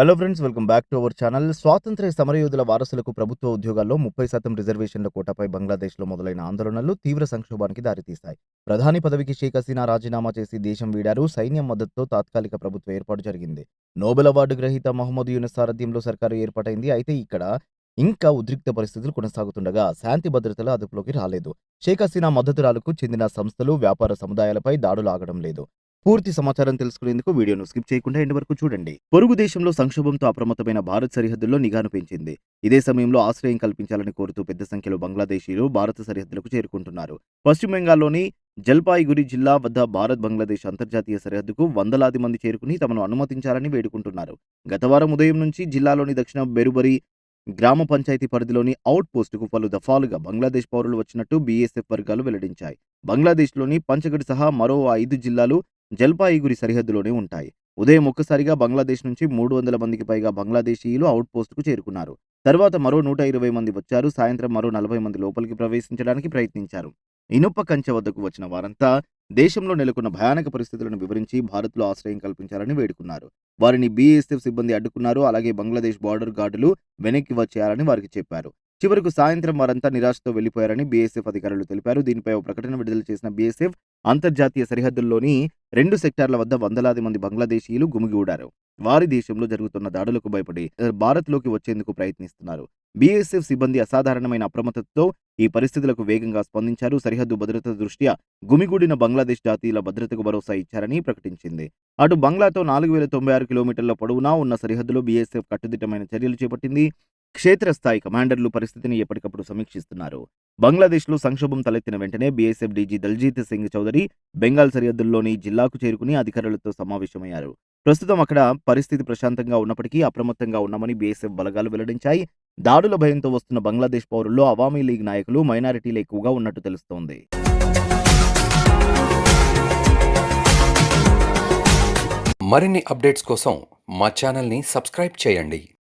Hello friends welcome back to our channel స్వాతంత్ర్య సమరయోధుల వారసులకు ప్రభుత్వ ఉద్యోగాల్లో ముప్పై శాతం రిజర్వేషన్ల కోటపై బంగ్లాదేశ్లో మొదలైన ఆందోళనలు తీవ్ర సంక్షోభానికి దారితీస్తాయి ప్రధాని పదవికి షేక్ హసీనా రాజీనామా చేసి దేశం వీడారు సైన్యం మద్దతుతో తాత్కాలిక ప్రభుత్వ ఏర్పాటు జరిగింది. నోబెల్ అవార్డు గ్రహీత మహమ్మద్ యూనిస్ సారథ్యంలో సర్కారు ఏర్పాటైంది. అయితే ఇక్కడ ఇంకా ఉద్రిక్త పరిస్థితులు కొనసాగుతుండగా శాంతి భద్రతలు అదుపులోకి రాలేదు. షేక్ హసీనా మద్దతురాలకు చెందిన సంస్థలు వ్యాపార సముదాయాలపై దాడులు ఆగడం లేదు. పూర్తి సమాచారం తెలుసుకునేందుకు వీడియోను స్కిప్ చేయకుండా ఎండ్ వరకు చూడండి. పొరుగు దేశంలో సంక్షోభంతో అప్రమత్తమైన భారత్ సరిహద్దుల్లో నిఘాను పెంచింది ఇదే సమయంలో ఆశ్రయం కల్పించాలని కోరుతూ పెద్ద సంఖ్యలో బంగ్లాదేశీలు భారత సరిహద్దులకు చేరుకుంటున్నారు. పశ్చిమ బెంగాల్లోని జల్పాయిగురి జిల్లా వద్ద భారత్ బంగ్లాదేశ్ అంతర్జాతీయ సరిహద్దుకు వందలాది మంది చేరుకుని తమను అనుమతించాలని వేడుకుంటున్నారు. గతవారం ఉదయం నుంచి జిల్లాలోని దక్షిణ బెరుబరి గ్రామ పంచాయతీ పరిధిలోని అవుట్ పోస్టుకు పలు దఫాలుగా బంగ్లాదేశ్ పౌరులు వచ్చినట్టు బీఎస్ఎఫ్ వర్గాలు వెల్లడించాయి. బంగ్లాదేశ్లోని పంచగడ్ సహా మరో ఐదు జిల్లాలు జల్పాయిగురి సరిహద్దులోనే ఉంటాయి. ఉదయం ఒక్కసారిగా బంగ్లాదేశ్ నుంచి మూడు వందల మందికి పైగా బంగ్లాదేశీయులు అవుట్పోస్టుకు చేరుకున్నారు. తర్వాత మరో నూట ఇరవై మంది వచ్చారు. సాయంత్రం మరో నలభై మంది లోపలికి ప్రవేశించడానికి ప్రయత్నించారు. ఇనుప కంచె వద్దకు వచ్చిన వారంతా దేశంలో నెలకొన్న భయానక పరిస్థితులను వివరించి భారత్లో ఆశ్రయం కల్పించాలని వేడుకున్నారు. వారిని బీఎస్ఎఫ్ సిబ్బంది అడ్డుకున్నారు. అలాగే బంగ్లాదేశ్ బార్డర్ గార్డులు వెనక్కి వచ్చేయాలని వారికి చెప్పారు. చివరకు సాయంత్రం వారంతా నిరాశతో వెళ్ళిపోయారని బీఎస్ఎఫ్ అధికారులు తెలిపారు. దీనిపై ఓ ప్రకటన విడుదల చేసిన బీఎస్ఎఫ్ అంతర్జాతీయ సరిహద్దుల్లోని రెండు సెక్టార్ల వద్ద వందలాది మంది బంగ్లాదేశీయులు గుమిగూడారు. వారి దేశంలో జరుగుతున్న దాడులకు భయపడి భారత్లోకి వచ్చేందుకు ప్రయత్నిస్తున్నారు. బీఎస్ఎఫ్ సిబ్బంది అసాధారణమైన అప్రమత్తతో ఈ పరిస్థితులకు వేగంగా స్పందించారు. సరిహద్దు భద్రత దృష్ట్యా గుమిగూడిన బంగ్లాదేశ్ జాతీయుల భద్రతకు భరోసా ఇచ్చారని ప్రకటించింది. అటు బంగ్లాతో నాలుగు వేల తొంభై ఆరు కిలోమీటర్ల పొడవునా ఉన్న సరిహద్దులో బీఎస్ఎఫ్ కట్టుదిట్టమైన చర్యలు చేపట్టింది. క్షేత్రస్థాయి కమాండర్లు పరిస్థితిని ఎప్పటికప్పుడు సమీక్షిస్తున్నారు. బంగ్లాదేశ్లో సంక్షోభం తలెత్తిన వెంటనే బీఎస్ఎఫ్ డీజీ దల్జీత్ సింగ్ చౌదరి బెంగాల్ సరిహద్దుల్లోని జిల్లాకు చేరుకుని అధికారులతో సమావేశమయ్యారు. ప్రస్తుతం అక్కడ పరిస్థితి ప్రశాంతంగా ఉన్నప్పటికీ అప్రమత్తంగా ఉన్నామని బీఎస్ఎఫ్ బలగాలు వెల్లడించాయి. దాడుల భయంతో వస్తున్న బంగ్లాదేశ్ పౌరుల్లో అవామీ లీగ్ నాయకులు మైనారిటీలు ఎక్కువగా ఉన్నట్టు తెలుస్తోంది. మరిన్ని అప్డేట్స్ కోసం మా ఛానల్ని సబ్స్క్రైబ్ చేయండి.